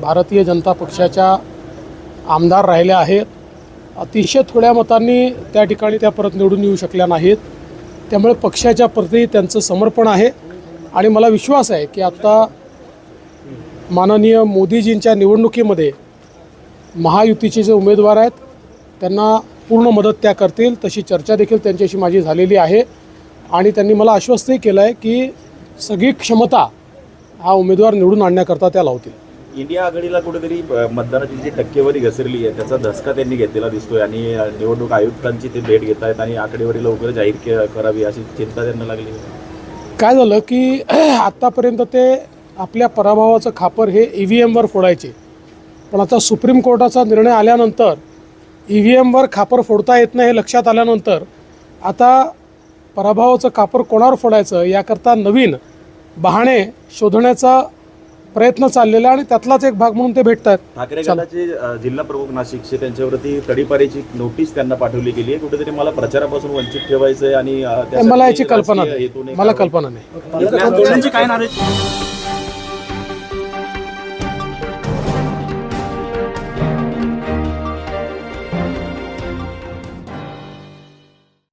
भारतीय जनता पक्षाच्या आमदार राहिल्या आहेत. अतिशय थोड्या मतांनी त्या ठिकाणी त्या परत निवडून येऊ शकल्या नाहीत. त्यामुळे पक्षाच्या प्रती त्यांचं समर्पण आहे. आणि मला विश्वास आहे की आत्ता माननीय मोदीजींच्या निवडणुकीमध्ये महायुतीचे जे उमेदवार आहेत त्यांना पूर्ण मदत त्या करतील. तशी चर्चा देखील त्यांच्याशी माझी झालेली आहे. आणि त्यांनी मला आश्वस्तही केलं आहे की सगळी क्षमता हा उमेदवार निवडून आणण्याकरता त्या लावतील. इंडिया आघाडीला कुठेतरी मतदानाची जी टक्केवारी घसरली आहे त्याचा धसका त्यांनी घेतलेला दिसतोय आणि निवडणूक आयुक्तांची ते भेट घेत आहेत आणि आकडेवारी लवकर जाहीर करावी अशी चिंता त्यांना लागली. काय झालं की आत्तापर्यंत ते आपल्या पराभवाचं खापर हे ई व्ही एमवर फोडायचे. पण आता सुप्रीम कोर्टाचा निर्णय आल्यानंतर ई व्ही एमवर खापर फोडता येत नाही हे लक्षात आल्यानंतर आता पराभवाचं खापर कोणावर फोडायचं याकरता नवीन बहाणे शोधण्याचा प्रयत्न चाललेला आहे आणि त्यातलाच एक भाग म्हणून ते भेटत आहेत ठाकरे गटाचे अ, जिल्हा प्रमुख नाशिकचे त्यांच्यावरती तडीपारीची नोटीस त्यांना पाठवली गेली आहे. कुठेतरी मला प्रचारापासून वंचित ठेवायचं आहे आणि अ, त्यासाठी मला याची कल्पना राजकीय नाही. हेतूने मला कल्पना नाही. काय